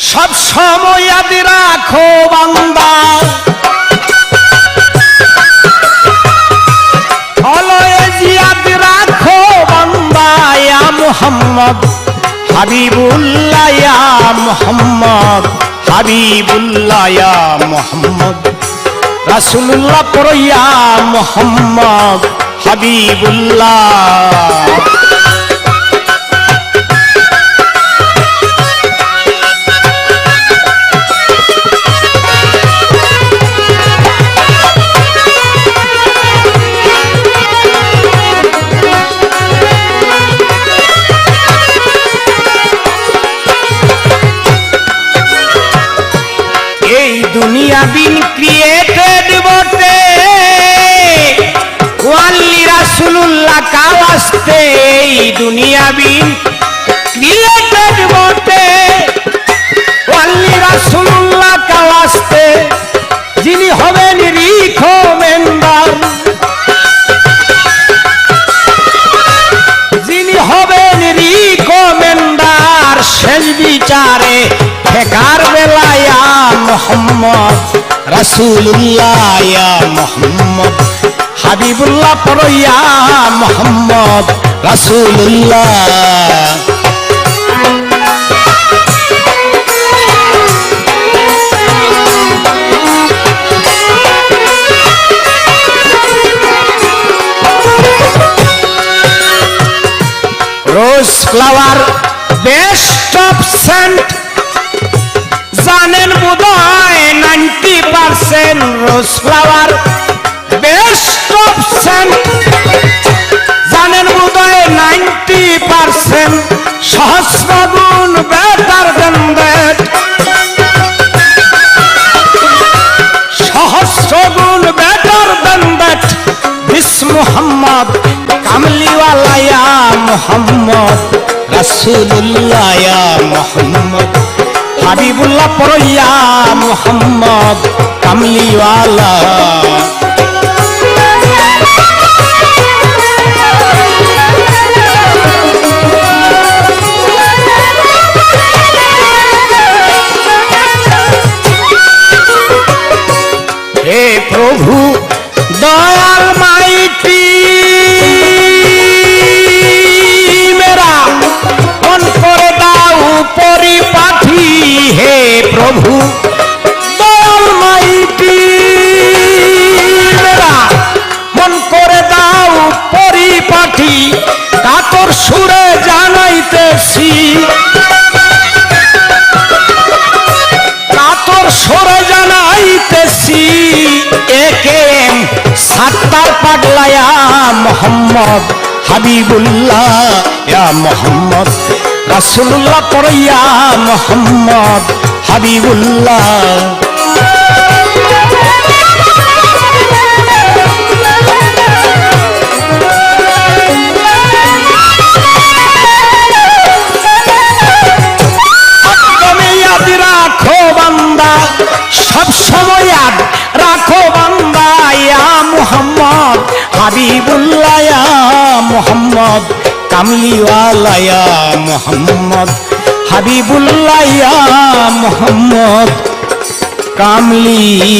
সব সময় আদি রাখো বান্দা। মুহাম্মদ, হাবিবুল্লাহ, ইয়া মুহাম্মদ, হাবিবুল্লাহ, ইয়া মুহাম্মদ। রাসূলুল্লাহ পড়ো, ইয়া মুহাম্মদ, হাবিবুল্লাহ। দুনিয়া বিন ক্রিয়েটেড বটে। ওয়াল্লি রাসূলুল্লাহ কাওয়াস্তে এই দুনিয়া বিন ক্রিয়েটেড বটে। ওয়াল্লি রাসূলুল্লাহ কাওয়াস্তে যিনি হবেন রিকমেন্ডার যিনি হবেন রিকমেন্ডার শেষ বিচারে মোহাম্মদ রাসূলুল্লাহ ইয়া মোহাম্মদ হাবিবুল্লাহ পড়ইয়া মোহাম্মদ রাসূলুল্লাহ। Rose flower best of cent percent rose flower best cent জানেন বোধহয় নাইনটি পার্সেন্ট সহস্র গুণ বেটার দেন দ্যাট সহস্র গুণ বেটার দেন দ্যাট বিস মুহাম্মদ কামলিওয়ালা ইয়া মুহাম্মদ রাসূলুল্লাহ মুহাম্মদ হাবিবুল্লাহ পড়ো ইয়া মুহাম্মদ। কামলিওয়ালা সাত্তার পাগলায়া মোহাম্মদ হাবিবুল্লাহ ইয়া মোহাম্মদ। রাসূলুল্লাহ পড়াইয়া মোহাম্মদ হাবিবুল্লাহ। হাবিবুল্লাহ মোহাম্মদ কামলিওয়ালায়া মোহাম্মদ। হাবিবুল্লায়া মোহাম্মদ কামলি